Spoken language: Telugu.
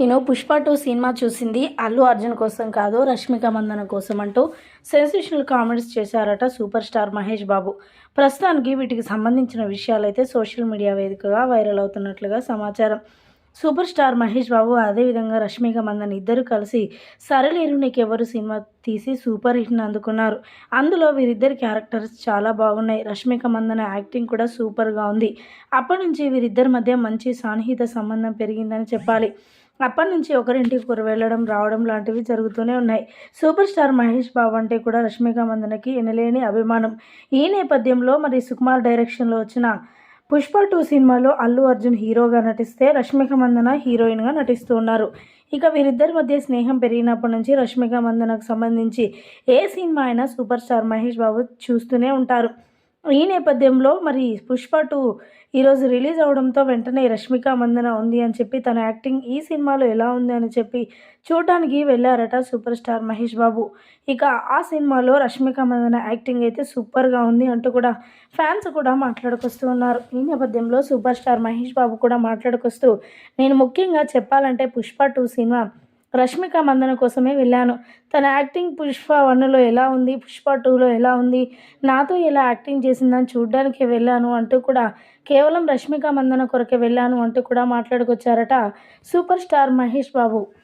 నేను పుష్ప టూ సినిమా చూసింది అల్లు అర్జున్ కోసం కాదు రష్మిక మందన కోసం అంటూ సెన్సేషనల్ కామెంట్స్ చేశారట సూపర్ స్టార్ మహేష్ బాబు. ప్రస్తుతానికి వీటికి సంబంధించిన విషయాలైతే సోషల్ మీడియా వేదికగా వైరల్ అవుతున్నట్లుగా సమాచారం. సూపర్ స్టార్ మహేష్ బాబు అదేవిధంగా రష్మిక మందన్ ఇద్దరు కలిసి సరళేరు నీకెవరు సినిమా తీసి సూపర్ హిట్ని అందుకున్నారు. అందులో వీరిద్దరి క్యారెక్టర్స్ చాలా బాగున్నాయి. రష్మిక మందన యాక్టింగ్ కూడా సూపర్గా ఉంది. అప్పటి నుంచి వీరిద్దరి మధ్య మంచి సాన్నిహిత సంబంధం పెరిగిందని చెప్పాలి. అప్పటి నుంచి ఒకరింటికి ఒకరు వెళ్ళడం రావడం లాంటివి జరుగుతూనే ఉన్నాయి. సూపర్ స్టార్ మహేష్ బాబు అంటే కూడా రష్మిక మందనకి ఎనలేని అభిమానం. ఈ నేపథ్యంలో మరి సుకుమార్ డైరెక్షన్లో వచ్చిన పుష్ప టూ సినిమాలో అల్లు అర్జున్ హీరోగా నటిస్తే రష్మిక మందన హీరోయిన్గా నటిస్తూ ఉన్నారు. ఇక వీరిద్దరి మధ్య స్నేహం పెరిగినప్పటి నుంచి రష్మిక మందనకు సంబంధించి ఏ సినిమా అయినా సూపర్ స్టార్ మహేష్ బాబు చూస్తూనే ఉంటారు. ఈ నేపథ్యంలో మరి పుష్ప టూ ఈరోజు రిలీజ్ అవడంతో వెంటనే రష్మిక మందన ఉంది అని చెప్పి తన యాక్టింగ్ ఈ సినిమాలో ఎలా ఉంది అని చెప్పి చూడడానికి వెళ్ళారట సూపర్ స్టార్ మహేష్ బాబు. ఇక ఆ సినిమాలో రష్మిక మందన యాక్టింగ్ అయితే సూపర్గా ఉంది అంటూ కూడా ఫ్యాన్స్ కూడా మాట్లాడుకొస్తూ ఉన్నారు. ఈ నేపథ్యంలో సూపర్ స్టార్ మహేష్ బాబు కూడా మాట్లాడుకొస్తూ నేను ముఖ్యంగా చెప్పాలంటే పుష్ప టూ సినిమా రష్మిక మందన కోసమే వెళ్ళాను. తన యాక్టింగ్ పుష్ప వన్లో ఎలా ఉంది? పుష్ప టూలో ఎలా ఉంది? నాతో ఎలా యాక్టింగ్ చేసిందని చూడ్డానికి వెళ్ళాను అంటూ కూడా కేవలం రష్మిక మందన కొరకే వెళ్ళాను అంటూ కూడా మాట్లాడుకొచ్చారట సూపర్ స్టార్ మహేష్ బాబు.